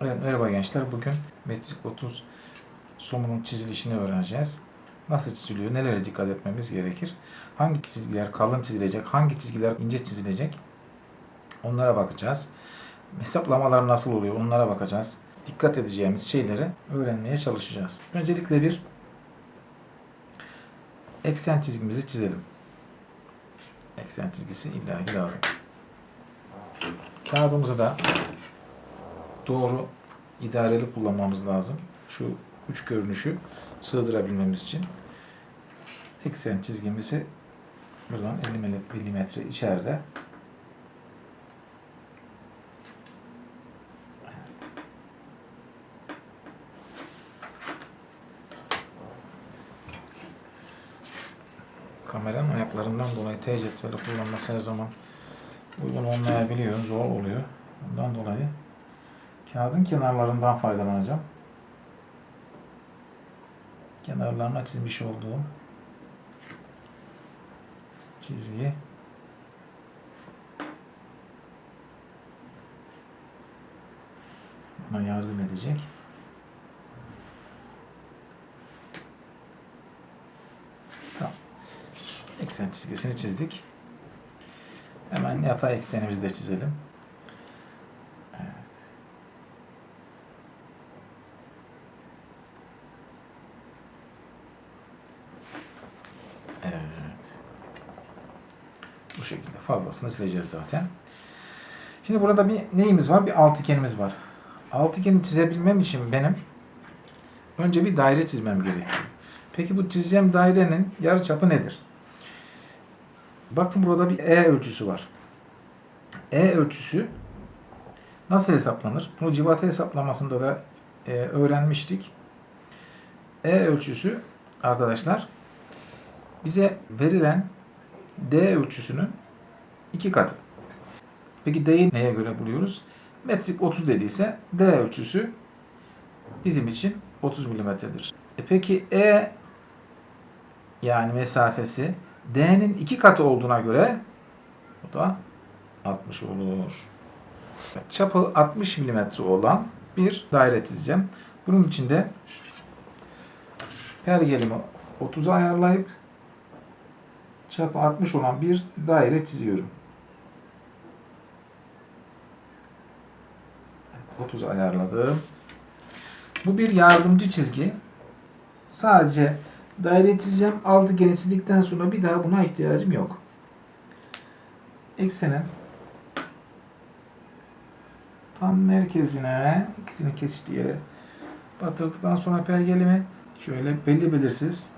Evet merhaba gençler. Bugün metrik 30 somunun çizilişini öğreneceğiz. Nasıl çiziliyor? Nelere dikkat etmemiz gerekir? Hangi çizgiler kalın çizilecek? Hangi çizgiler ince çizilecek? Onlara bakacağız. Hesaplamalar nasıl oluyor? Onlara bakacağız. Dikkat edeceğimiz şeyleri öğrenmeye çalışacağız. Öncelikle bir eksen çizgimizi çizelim. Eksen çizgisi illaki lazım. Kağıdımızı da doğru idareli kullanmamız lazım. Şu üç görünüşü sığdırabilmemiz için. Eksen çizgimizi buradan 50 milimetre içeride. Kameranın ayaklarından dolayı T cetveli kullanması her zaman uygun olmayabiliyor, zor oluyor. Bundan dolayı kağıdın kenarlarından faydalanacağım. Kenarlarına çizmiş olduğum çizgiyi bana yardım edecek. Eksen çizgisini çizdik. Hemen yatay eksenimizi de çizelim. Evet. Evet. Bu şekilde fazlasını sileceğiz zaten. Şimdi burada bir neyimiz var? Bir altıgenimiz var. Altıgeni çizebilmem için benim önce bir daire çizmem gerekiyor. Peki bu çizeceğim dairenin yarıçapı nedir? Bakın burada bir E ölçüsü var. E ölçüsü nasıl hesaplanır? Bunu civata hesaplamasında da e, öğrenmiştik. E ölçüsü arkadaşlar bize verilen D ölçüsünün iki katı. Peki D'yi neye göre buluyoruz? Metrik 30 dediyse D ölçüsü bizim için 30 milimetredir. E peki E yani mesafesi D'nin iki katı olduğuna göre bu da 60 olur. Çapı 60 milimetre olan bir daire çizeceğim. Bunun için de pergelimi 30'a ayarlayıp çapı 60 olan bir daire çiziyorum. 30 ayarladım. Bu bir yardımcı çizgi. Sadece daire çizeceğim. Altıgeni çizdikten sonra bir daha buna ihtiyacım yok. Eksenin tam merkezine ikisini kesiştiği yere batırdıktan sonra pergelimi şöyle belli belirsiz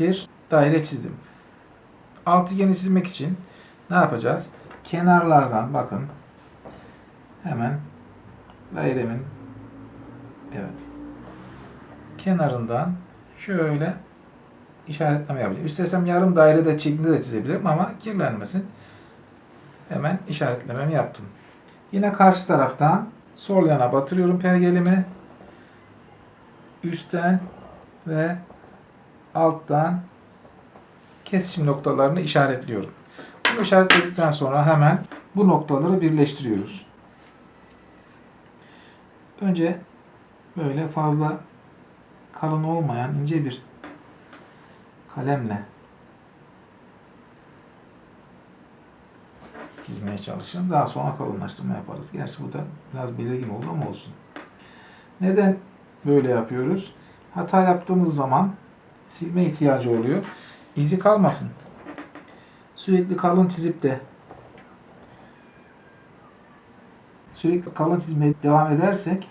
bir daire çizdim. Altıgeni çizmek için ne yapacağız? Kenarlardan bakın hemen dairemin evet kenarından şöyle işaretleme yapacağım. İstersem yarım daire de şeklinde de çizebilirim ama kirlenmesin. Hemen işaretlememi yaptım. Yine karşı taraftan sol yana batırıyorum pergelimi. Üstten ve alttan kesişim noktalarını işaretliyorum. Bunu işaretledikten sonra hemen bu noktaları birleştiriyoruz. Önce böyle fazla kalın olmayan ince bir kalemle çizmeye çalışırım. Daha sonra kalınlaştırma yaparız. Gerçi bu da biraz belirgin oldu ama olsun. Neden böyle yapıyoruz? Hata yaptığımız zaman silme ihtiyacı oluyor. İzi kalmasın. Sürekli kalın çizip de sürekli kalın çizmeye devam edersek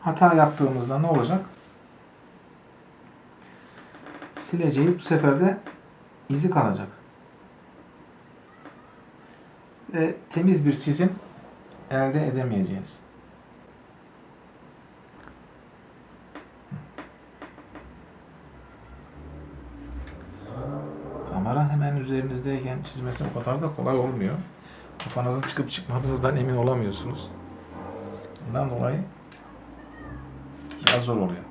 hata yaptığımızda ne olacak? Sileceği bu sefer de izi kalacak. Ve temiz bir çizim elde edemeyeceğiz. Kamera hemen üzerinizdeyken çizmesi o da kolay olmuyor. Kafanızın çıkıp çıkmadığınızdan emin olamıyorsunuz. Bundan dolayı biraz zor oluyor.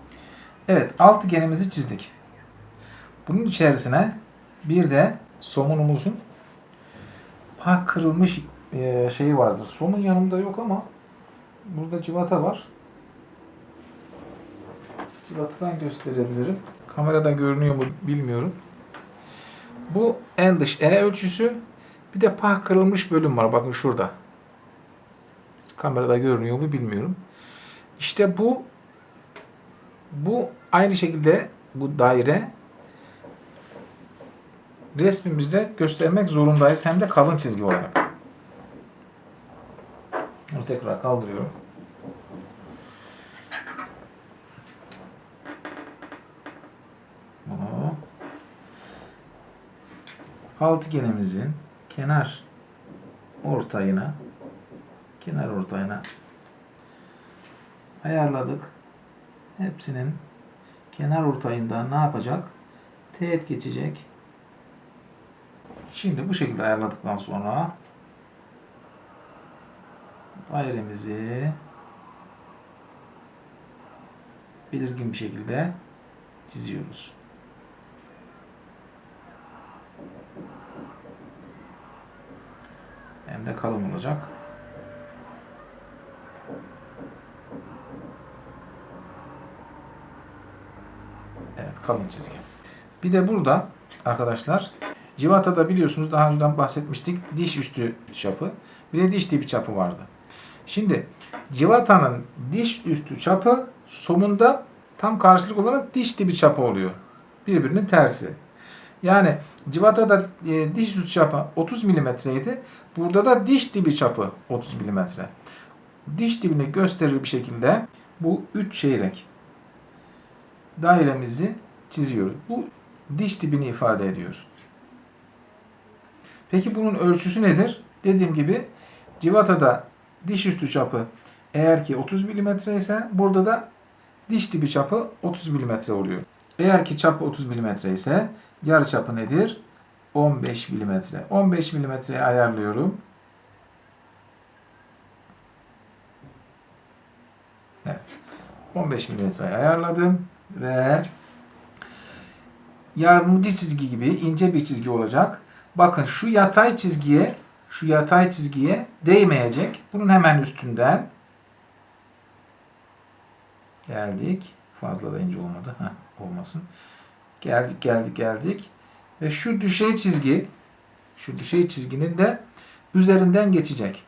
Evet, altıgenimizi çizdik. Bunun içerisine bir de somunumuzun park kırılmış e, şeyi vardır. Somun yanımda yok ama burada civata var. Civatadan gösterebilirim. Kamerada görünüyor mu bilmiyorum. Bu en dış E ölçüsü. Bir de pah kırılmış bölüm var. Bakın şurada. Kamerada görünüyor mu bilmiyorum. İşte bu bu aynı şekilde bu daire resmimizde göstermek zorundayız. Hem de kalın çizgi olarak. Bunu tekrar kaldırıyorum. Bunu altıgenimizin kenar ortayına kenar ortayına ayarladık. Hepsinin kenar ortayından ne yapacak? Teğet geçecek. Şimdi bu şekilde ayarladıktan sonra dairemizi belirgin bir şekilde çiziyoruz. Hem de kalın olacak. Evet kalın çizgi. Bir de burada arkadaşlar Civata'da biliyorsunuz daha önceden bahsetmiştik diş üstü çapı bir de diş dibi çapı vardı. Şimdi civatanın diş üstü çapı somunda tam karşılık olarak diş dibi çapı oluyor. Birbirinin tersi. Yani civatada e, diş üstü çapı 30 milimetreydi. Burada da diş dibi çapı 30 milimetre. Diş dibini gösterir bir şekilde bu 3 çeyrek dairemizi çiziyoruz. Bu diş dibini ifade ediyor. Peki bunun ölçüsü nedir? Dediğim gibi civatada diş üstü çapı eğer ki 30 mm ise burada da diş dibi çapı 30 mm oluyor. Eğer ki çapı 30 mm ise yarı çapı nedir? 15 mm. 15 mm'ye ayarlıyorum. Evet. 15 mm'ye ayarladım ve yardımcı çizgi gibi ince bir çizgi olacak. Bakın şu yatay çizgiye şu yatay çizgiye değmeyecek. Bunun hemen üstünden geldik. Fazla da ince olmadı. Heh, olmasın. Geldik geldik geldik. Ve şu düşey çizgi şu düşey çizginin de üzerinden geçecek.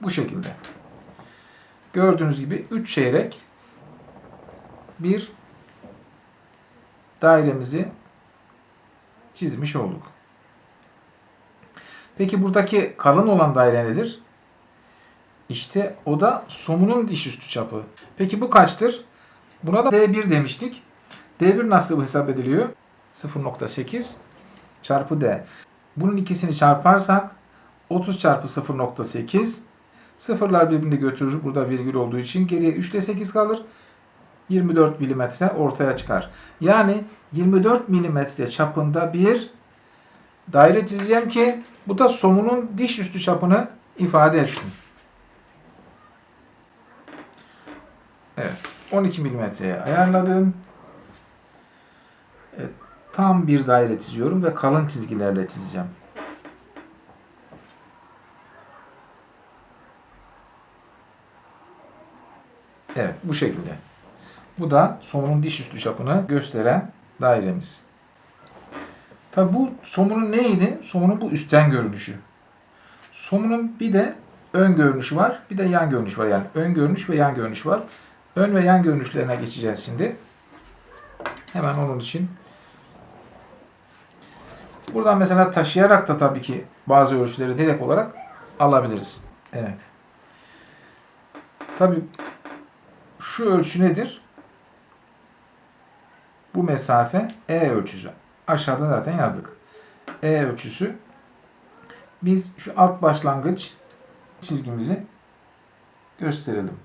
Bu şekilde. Gördüğünüz gibi 3 çeyrek bir dairemizi çizmiş olduk. Peki buradaki kalın olan daire nedir? İşte o da somunun diş üstü çapı. Peki bu kaçtır? Buna da D1 demiştik. D1 nasıl hesap ediliyor? 0.8 çarpı D. Bunun ikisini çarparsak 30 çarpı 0.8 sıfırlar birbirini götürür. Burada virgül olduğu için geriye 3 ile 8 kalır. 24 milimetre ortaya çıkar. Yani 24 milimetre çapında bir daire çizeceğim ki bu da somunun diş üstü çapını ifade etsin. Evet. 12 milimetreye ayarladım. Evet, tam bir daire çiziyorum ve kalın çizgilerle çizeceğim. Evet bu şekilde. Bu da somunun diş üstü çapını gösteren dairemiz. Tabi bu somunun neydi? Somunun bu üstten görünüşü. Somunun bir de ön görünüşü var. Bir de yan görünüş var. Yani ön görünüş ve yan görünüş var. Ön ve yan görünüşlerine geçeceğiz şimdi. Hemen onun için. Buradan mesela taşıyarak da tabii ki bazı ölçüleri direkt olarak alabiliriz. Evet. Tabii şu ölçü nedir? Bu mesafe E ölçüsü. Aşağıda zaten yazdık. E ölçüsü. Biz şu alt başlangıç çizgimizi gösterelim.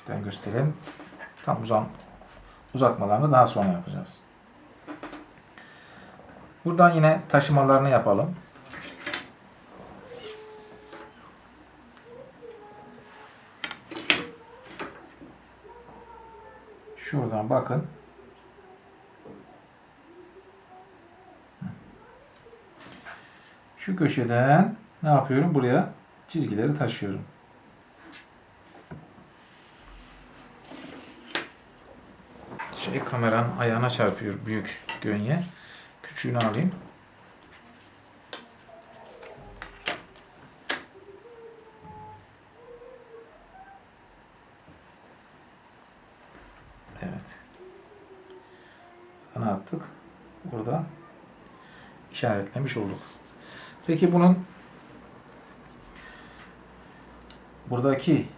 hafiften gösterelim. Tam uzan, uzatmalarını daha sonra yapacağız. Buradan yine taşımalarını yapalım. Şuradan bakın. Şu köşeden ne yapıyorum? Buraya çizgileri taşıyorum. Şey kameranın ayağına çarpıyor büyük gönye. Küçüğünü alayım. Evet. Ne yaptık? Burada işaretlemiş olduk. Peki bunun buradaki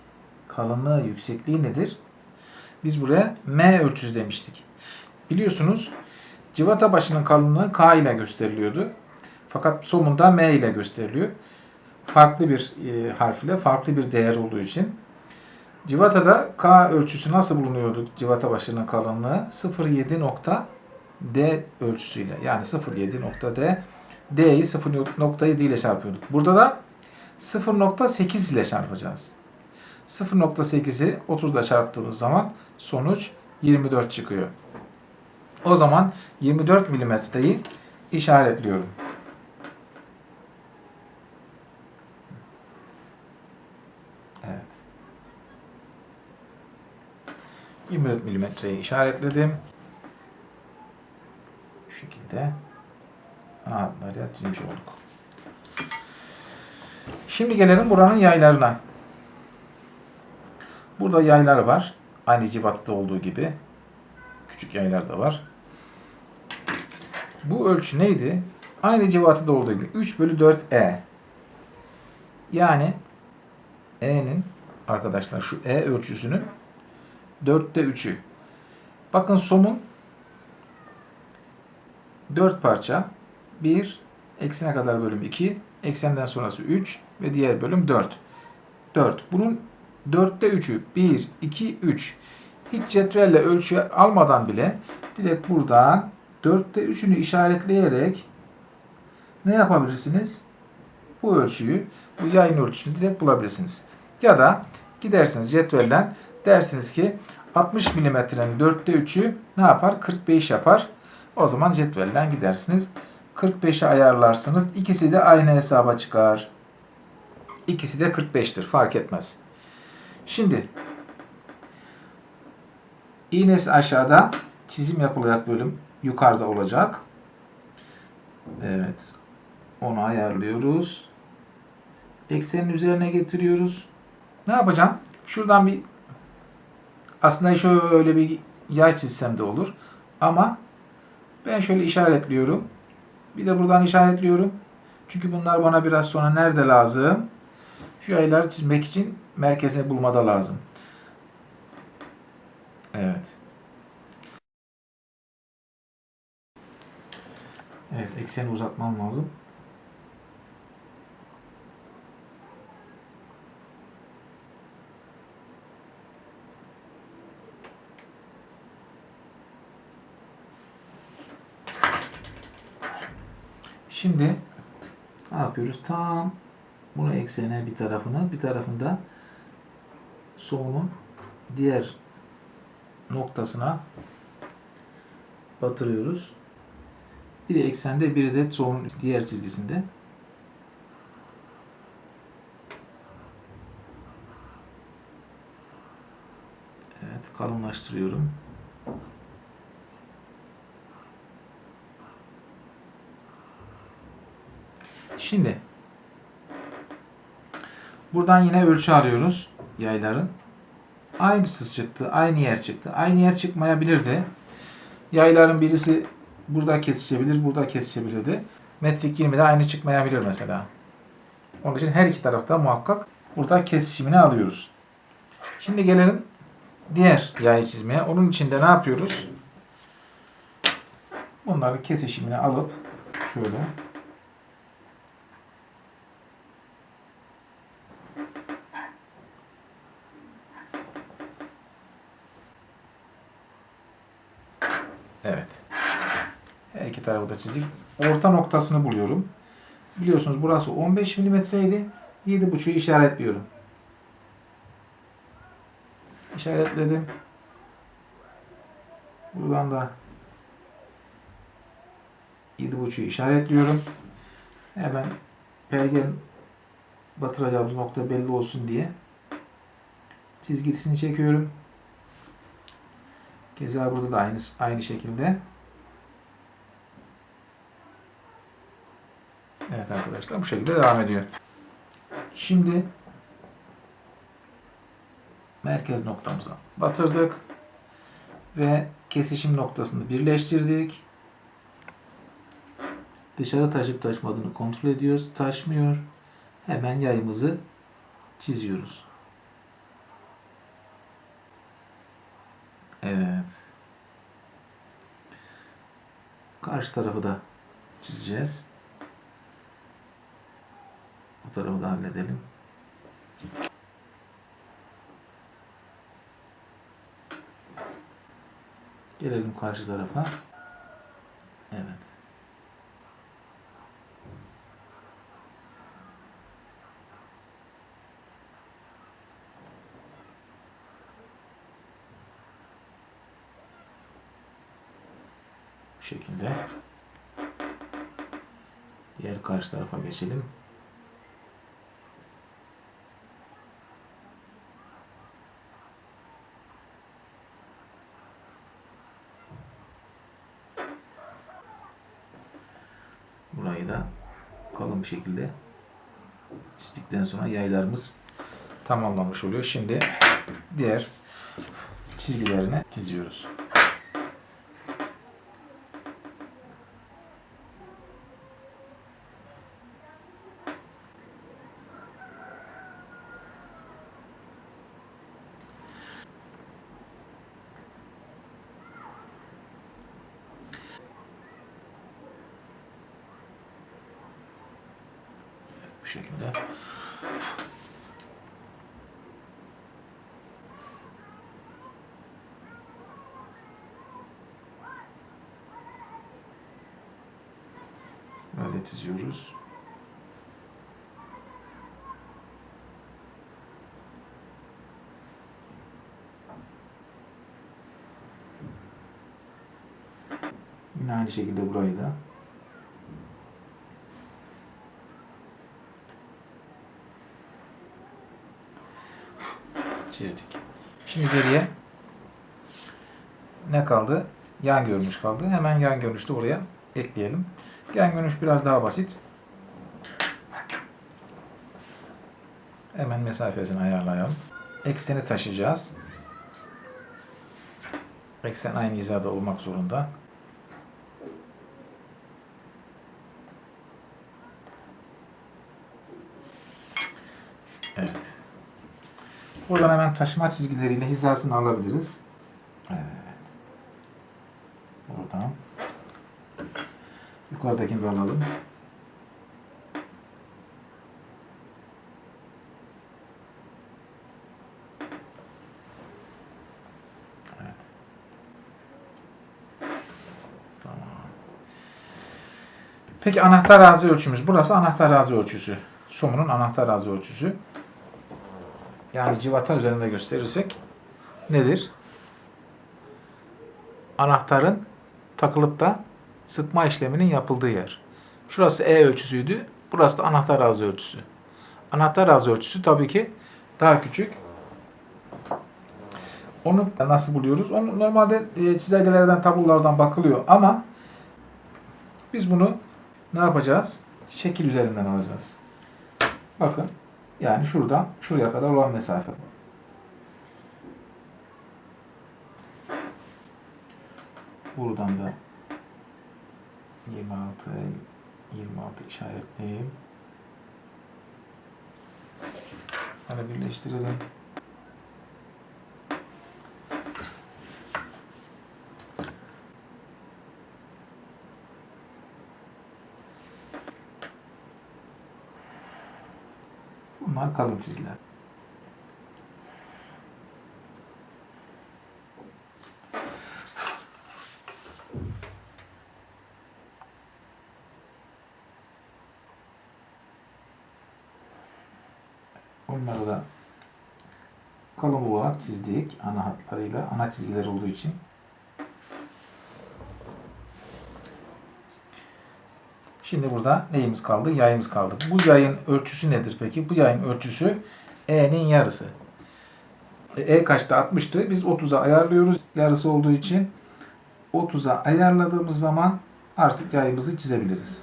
kalınlığı, yüksekliği nedir? Biz buraya M ölçüsü demiştik. Biliyorsunuz civata başının kalınlığı K ile gösteriliyordu. Fakat somunda M ile gösteriliyor. Farklı bir e, harf ile farklı bir değer olduğu için. Civatada K ölçüsü nasıl bulunuyordu civata başının kalınlığı? 0.7 nokta D ölçüsüyle. Yani 0.7 nokta D. D'yi 0.7 ile çarpıyorduk. Burada da 0.8 ile çarpacağız. 0.8'i 30 ile çarptığımız zaman sonuç 24 çıkıyor. O zaman 24 milimetreyi işaretliyorum. Evet. 24 milimetreyi işaretledim. Bu şekilde ağıtları çizmiş olduk. Şimdi gelelim buranın yaylarına. Burada yaylar var. Aynı civatta olduğu gibi. Küçük yaylar da var. Bu ölçü neydi? Aynı civatada olduğu gibi 3 bölü 4 E. Yani E'nin arkadaşlar şu E ölçüsünün 4'te 3'ü. Bakın somun 4 parça. 1, eksene kadar bölüm 2, eksenden sonrası 3 ve diğer bölüm 4. 4. Bunun 4'te 3'ü 1, 2, 3. Hiç cetvelle ölçü almadan bile direkt buradan 4'te 3'ünü işaretleyerek ne yapabilirsiniz? Bu ölçüyü, bu yayın ölçüsünü direkt bulabilirsiniz. Ya da gidersiniz cetvelden dersiniz ki 60 milimetrenin 4'te 3'ü ne yapar? 45 yapar. O zaman cetvelden gidersiniz. 45'e ayarlarsınız. İkisi de aynı hesaba çıkar. İkisi de 45'tir. Fark etmez. Şimdi iğnesi aşağıda çizim yapılacak bölüm yukarıda olacak. Evet. Onu ayarlıyoruz. Eksenin üzerine getiriyoruz. Ne yapacağım? Şuradan bir aslında şöyle bir yay çizsem de olur. Ama ben şöyle işaretliyorum. Bir de buradan işaretliyorum. Çünkü bunlar bana biraz sonra nerede lazım? Şu yayları çizmek için merkezini bulmada lazım. Evet. Evet, ekseni uzatmam lazım. Şimdi ne yapıyoruz? Tam bunu eksene bir tarafına, bir tarafında somunun diğer noktasına batırıyoruz. Biri eksende, biri de somunun diğer çizgisinde. Evet, kalınlaştırıyorum. Şimdi buradan yine ölçü arıyoruz yayların. Aynısı çıktı, aynı yer çıktı. Aynı yer çıkmayabilirdi. Yayların birisi burada kesişebilir, burada kesişebilirdi. Metrik 20'de aynı çıkmayabilir mesela. Onun için her iki tarafta muhakkak burada kesişimini alıyoruz. Şimdi gelelim diğer yayı çizmeye. Onun için de ne yapıyoruz? Bunları kesişimini alıp şöyle Evet. Her iki tarafı çizdik. Orta noktasını buluyorum. Biliyorsunuz burası 15 milimetreydi. 7.5'ü işaretliyorum. İşaretledim. Buradan da 7.5'ü işaretliyorum. Hemen pergen batıracağımız nokta belli olsun diye çizgisini çekiyorum. Keza burada da aynı aynı şekilde. Evet arkadaşlar bu şekilde devam ediyor. Şimdi merkez noktamıza batırdık ve kesişim noktasını birleştirdik. Dışarı taşıp taşmadığını kontrol ediyoruz. Taşmıyor. Hemen yayımızı çiziyoruz. Evet. Karşı tarafı da çizeceğiz. Bu tarafı da halledelim. Gelelim karşı tarafa. Evet. Bu şekilde. Diğer karşı tarafa geçelim. Burayı da kalın bir şekilde çizdikten sonra yaylarımız tamamlanmış oluyor. Şimdi diğer çizgilerini çiziyoruz. Bu şekilde. Böyle çiziyoruz. Yine aynı şekilde burayı da çizdik. Şimdi geriye ne kaldı? Yan görünüş kaldı. Hemen yan görünüşte oraya ekleyelim. Yan görünüş biraz daha basit. Hemen mesafesini ayarlayalım. Ekseni taşıyacağız. Eksen aynı hizada olmak zorunda. Evet. Buradan hemen taşıma çizgileriyle hizasını alabiliriz. Evet. Buradan. Yukarıdakini de alalım. Evet. Tamam. Peki anahtar razı ölçümüz. Burası anahtar razı ölçüsü. Somunun anahtar razı ölçüsü. Yani civata üzerinde gösterirsek nedir? Anahtarın takılıp da sıkma işleminin yapıldığı yer. Şurası E ölçüsüydü. Burası da anahtar ağzı ölçüsü. Anahtar ağzı ölçüsü tabii ki daha küçük. Onu nasıl buluyoruz? Onu normalde e, çizelgelerden, tablolardan bakılıyor ama biz bunu ne yapacağız? Şekil üzerinden alacağız. Bakın yani şuradan şuraya kadar olan mesafe. Buradan da 26 26 işaretleyeyim. Hani birleştirelim. Bunlar kalın çizgiler. Onları da kalın olarak çizdik ana hatlarıyla. Ana çizgiler olduğu için. Şimdi burada neyimiz kaldı? Yayımız kaldı. Bu yayın ölçüsü nedir peki? Bu yayın ölçüsü E'nin yarısı. E, E kaçta? 60'tı. Biz 30'a ayarlıyoruz. Yarısı olduğu için 30'a ayarladığımız zaman artık yayımızı çizebiliriz.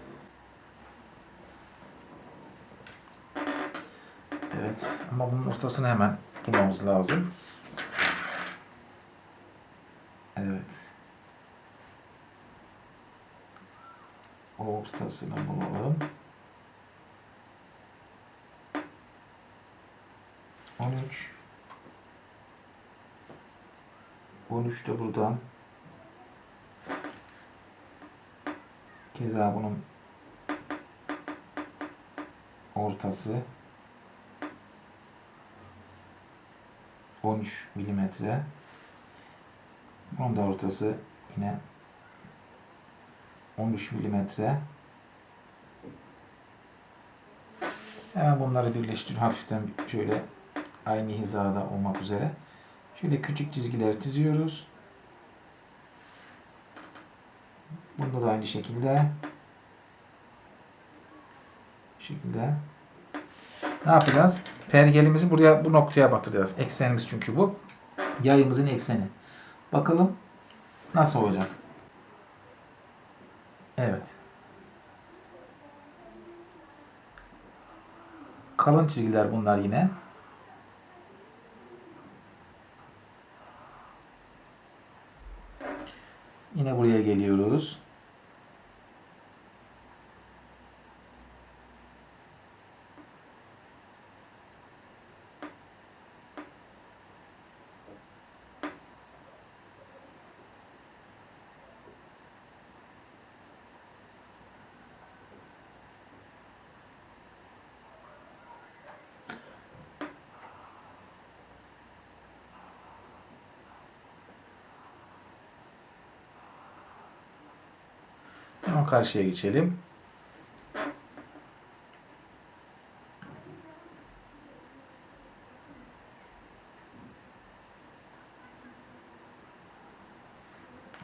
Evet. Ama bunun ortasını hemen bulmamız lazım. Evet. Ortasını bulalım. 13 13 de buradan. Keza bunun ortası 13 milimetre. Bunun da ortası yine 13 milimetre hemen bunları birleştir hafiften şöyle aynı hizada olmak üzere şöyle küçük çizgiler çiziyoruz bunda da aynı şekilde bu şekilde ne yapacağız? Pergelimizi buraya bu noktaya batıracağız. Eksenimiz çünkü bu. Yayımızın ekseni. Bakalım nasıl olacak? Evet. Kalın çizgiler bunlar yine. Yine buraya geliyoruz. Hemen karşıya geçelim.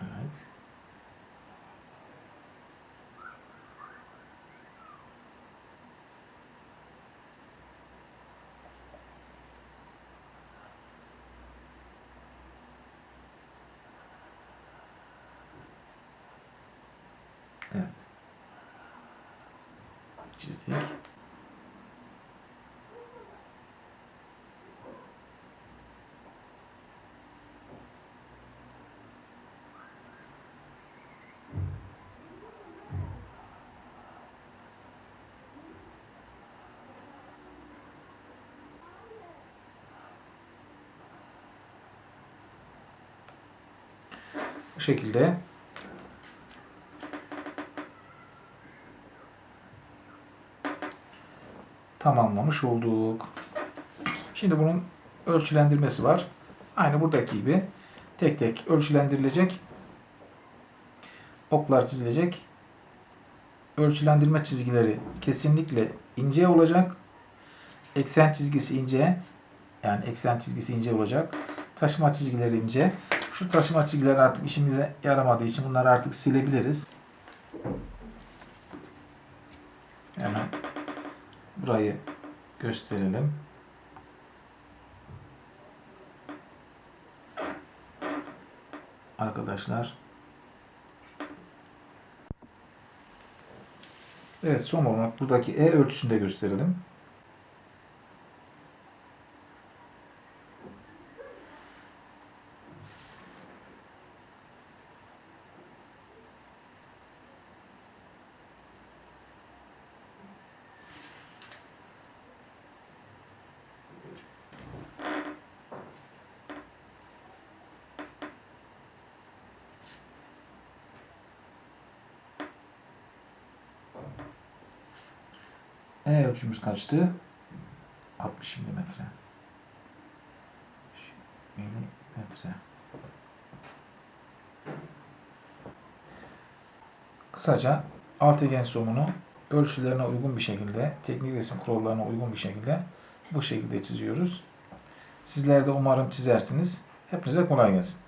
Evet. Evet. Çizdik. Bu şekilde tamamlamış olduk. Şimdi bunun ölçülendirmesi var. Aynı buradaki gibi tek tek ölçülendirilecek. Oklar çizilecek. Ölçülendirme çizgileri kesinlikle ince olacak. Eksen çizgisi ince. Yani eksen çizgisi ince olacak. Taşıma çizgileri ince. Şu taşıma çizgileri artık işimize yaramadığı için bunları artık silebiliriz. Hemen burayı gösterelim. Arkadaşlar. Evet son olarak buradaki E ölçüsünü de gösterelim. E ölçümüz kaçtı? 60 milimetre. Milimetre. Kısaca altıgen somunu ölçülerine uygun bir şekilde, teknik resim kurallarına uygun bir şekilde bu şekilde çiziyoruz. Sizler de umarım çizersiniz. Hepinize kolay gelsin.